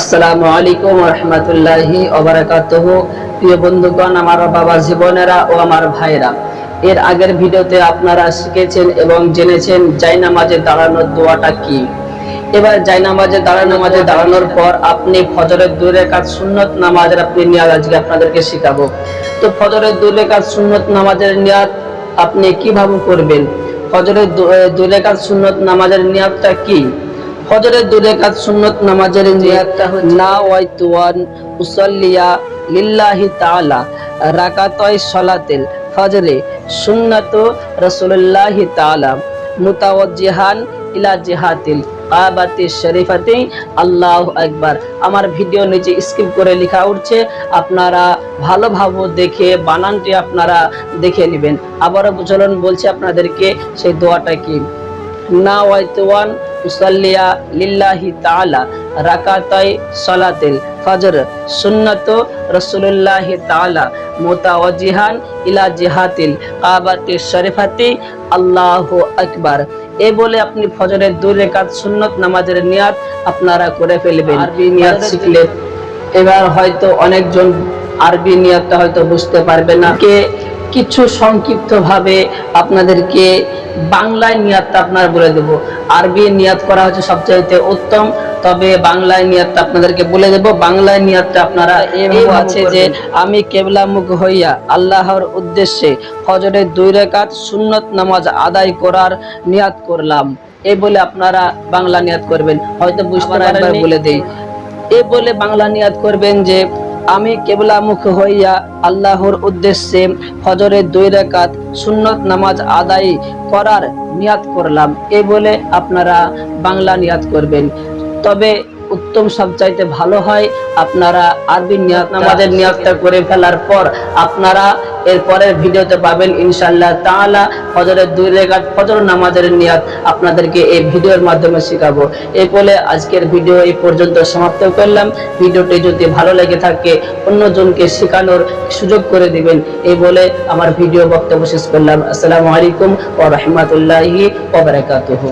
আসসালামু আলাইকুম রহমতুল্লাহি অবরাকাতুহ প্রিয় বন্ধুগণ, আমার বাবা জীবনেরা ও আমার ভাইরা এর আগের ভিডিওতে আপনারা শিখেছেন এবং জেনেছেন জাইনামাজে দাঁড়ানোর দোয়াটা কি। এবার জাইনামাজে দাঁড়ানো মাঝে দাঁড়ানোর পর আপনি ফজরের দুই রেখাত সুন্নত নামাজের আপনি নিয়াজ আজকে আপনাদেরকে শেখাবো। তো ফজরের দুই রেখাত সুন্নত নামাজের নিয়াদ আপনি কীভাবে করবেন? ফজরের দুই রেখাত সুন্নত নামাজের নিয়াদটা কি? ফজরের দুই রেকাত সুন্নত নামাজের নিয়াতটা হচ্ছে না ওয়াইতুয়ান উসাল্লিয়া লিল্লাহি তাআলা রাকাতাই সালাতিল ফজরে সুন্নাত রাসূলুল্লাহি তাআলা মুতাওয়াজ্জিহান ইলা জিহাতিল কাবাতি শরীফাতি। আল্লাহু আকবার। আমার ভিডিও নিচে স্কিপ করে লেখা উঠছে আপনারা ভালোভাবে দেখে বানানটি আপনারা দেখে নেবেন। আবারও চলুন বলছি আপনাদেরকে সেই দোয়াটা কি? না ওয়াইতুয়ান উসাল্লিয়া লিল্লাহি তাআলা রাকাতাই সালাতিল ফজর সুন্নত তাআলা মুতাওয়াজ্জিহান ইলা জিহাতিল কাবাতি শরীফাতি। আল্লাহু আকবার। এ বলে আপনি ফজরের দুই রেকাত সুন্নত নামাজের নিয়াত আপনারা করে ফেলবেন। আরবি নিয়াত শিখলে এবার হয়তো অনেকজন আরবি নিয়াতটা হয়তো বুঝতে পারবে না। কে কিছু সংক্ষিপ্ত ভাবে আপনাদেরকে বাংলায় নিয়াতটা আপনার বলে দেব। আরবি নিয়াত করা হচ্ছে সবচাইতে উত্তম তবে বাংলায় নিয়াতটা আপনাদেরকে বলে দেব। বাংলায় নিয়াতটা আপনারা এভাবে আছে যে আমি কেবলামুখ হইয়া আল্লাহর উদ্দেশ্যে ফজরের দুই রেকাত সুন্নত নামাজ আদায় করার নিয়াত করলাম। এই বলে আপনারা বাংলা নিয়াত করবেন। হয়তো বুঝতে পারবেন বলে। দেই। এ বলে বাংলা নিয়াত করবেন যে আমি কেবলামুখ হইয়া আল্লাহর উদ্দেশ্যে ফজরের দুই রাকাত সুন্নত নামাজ আদায় করার নিয়াত করলাম। এই বলে আপনারা বাংলা নিয়াত করবেন। তবে উত্তম সবচাইতে ভালো হয় আপনারা আরবি নিয়াত নামাজের নিয়াতটা করে ফেলার পর আপনারা এরপরের ভিডিওতে পাবেন ইনশাল্লাহ তাআলা। ফজরের দুই রেখাত ফজর নামাজের নিয়াত আপনাদেরকে এই ভিডিওর মাধ্যমে শেখাবো। এই বলে আজকের ভিডিও এই পর্যন্ত সমাপ্ত করলাম। ভিডিওটি যদি ভালো লেগে থাকে, অন্যজনকে শেখানোর সুযোগ করে দিবেন। এই বলে আমার ভিডিও বক্তব্য শেষ করলাম। আসসালামু আলাইকুম ওয়া রাহমাতুল্লাহি ওয়া বারাকাতুহু।